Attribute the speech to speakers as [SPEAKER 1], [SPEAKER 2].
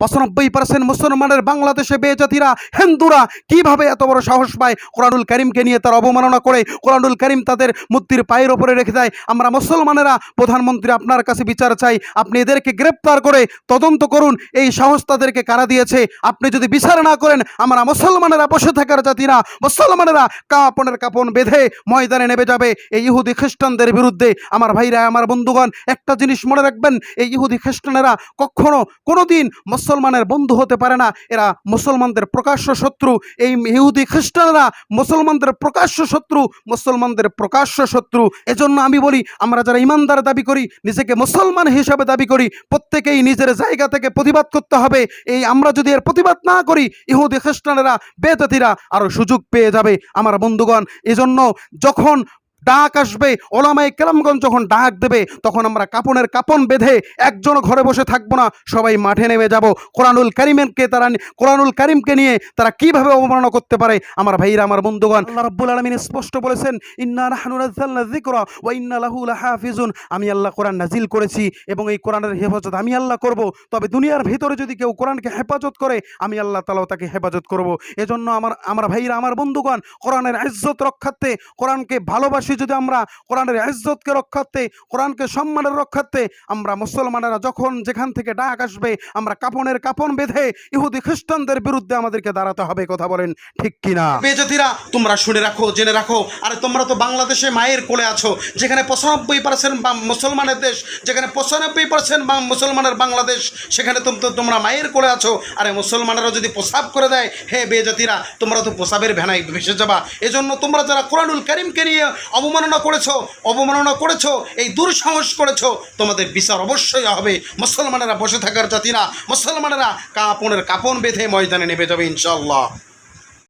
[SPEAKER 1] পঁচানব্বই পার্সেন্ট মুসলমানের বাংলাদেশে বেজাতিরা, হিন্দুরা কীভাবে এত বড় সাহস পায়? কোরআনুল করিমকে নিয়ে তার অবমাননা করে, কোরআনুল করিম তাদের মূর্তির পায়ের ওপরে রেখে দেয়। আমরা মুসলমানেরা, প্রধানমন্ত্রী আপনার কাছে বিচার চাই, আপনি এদেরকে গ্রেপ্তার করে তদন্ত করুন, এই সাহস তাদেরকে কারা দিয়েছে? আপনি যদি বিচার না করেন, আমরা মুসলমানেরা বসে থাকার জাতি না মুসলমানেরা কাপনের কাপন বেঁধে ময়দানে নেমে যাবে। এই ইহুদি খ্রিস্টানদের বিরুদ্ধে, আমার ভাইরা, আমার বন্ধুগণ, একটা জিনিস মনে রাখবেন, এই ইহুদি খ্রিস্টানেরা কখনো কোনো কোনোদিন মুসলমানের বন্ধু হতে পারে না, এরা মুসলমানদের প্রকাশ্য শত্রু। এই ইহুদি খ্রিস্টানরা মুসলমানদের প্রকাশ্য শত্রু, মুসলমানদের প্রকাশ্য শত্রু। এজন্য আমি বলি, আমরা যারা ইমানদার দাবি করি, নিজেকে মুসলমান হিসাবে দাবি করি, প্রত্যেকেই নিজের জায়গা থেকে প্রতিবাদ করতে হবে। এই আমরা যদি এর প্রতিবাদ না করি, ইহুদি খ্রিস্টানেরা বেদাতিরা আরও সুযোগ পেয়ে যাবে। আমার বন্ধুগণ, এজন্য যখন ডাক আসবে, ওলামায় কেরামগঞ্জ যখন ডাক দেবে, তখন আমরা কাপনের কাপন বেঁধে একজন ঘরে বসে থাকব না, সবাই মাঠে নেমে যাব। কোরআনুল করিমেরকে তারা কোরআনুল করিমকে নিয়ে তারা কীভাবে অবমাননা করতে পারে, আমার ভাইরা, আমার বন্ধুগণ, আল্লাহ রাব্বুল আলামিন স্পষ্ট বলেছেন, ইন্না নাহনু নাযালনা যিকরা ওয়া ইন্না লাহু লাহাফিজুন। আমি আল্লাহ কোরআন নাজিল করেছি এবং এই কোরআনের হেফাজত আমি আল্লাহ করব। তবে দুনিয়ার ভিতরে যদি কেউ কোরআনকে হেফাজত করে, আমি আল্লাহ তাআলাও তাকে হেফাজত করব। এজন্য আমার আমার ভাইরা, আমার বন্ধুগণ, কোরআনের ইজ্জত রক্ষার্থে কোরআনকে ভালোবাসি যদি আমরা কোরআনের ইজ্জতকে রক্ষার্থে, কোরআনকে সম্মানের রক্ষার্থে, আমরা মুসলমানেরা যখন যেখান থেকে ডাক আসবে, আমরা কাপনের কাপন বেঁধে ইহুদি খ্রিস্টানদের বিরুদ্ধে আমাদেরকে দাঁড়াতে হবে, কথা বলেন ঠিক কিনা? বেজতিরা তোমরা শুনে রাখো, জেনে রাখো। আরে, তোমরা তো বাংলাদেশে মায়ের কোলে আছো, যেখানে পঁচানব্বই পার্সেন্ট মুসলমানের দেশ, যেখানে পঁচানব্বই পার্সেন্ট মুসলমানের বাংলাদেশ, সেখানে তোম- তো তোমরা মায়ের কোলে আছো। আরে, মুসলমানেরা যদি প্রসাব করে দেয়, হে বেজাতিরা তোমরা তো প্রসাবের ভেনায় ভেসে যাবা। এজন্য তোমরা যারা কোরআনুল করিমকে নিয়ে অবমাননা করেছ অবমাননা করেছ, এই দুঃসাহস করেছ। তোমাদের বিচার অবশ্যই হবে। মুসলমানেরা বসে থাকার জাতি না। মুসলমানেরা কাপনের কাপন বেঁধে ময়দানে নেমে যাবে ইনশাল্লাহ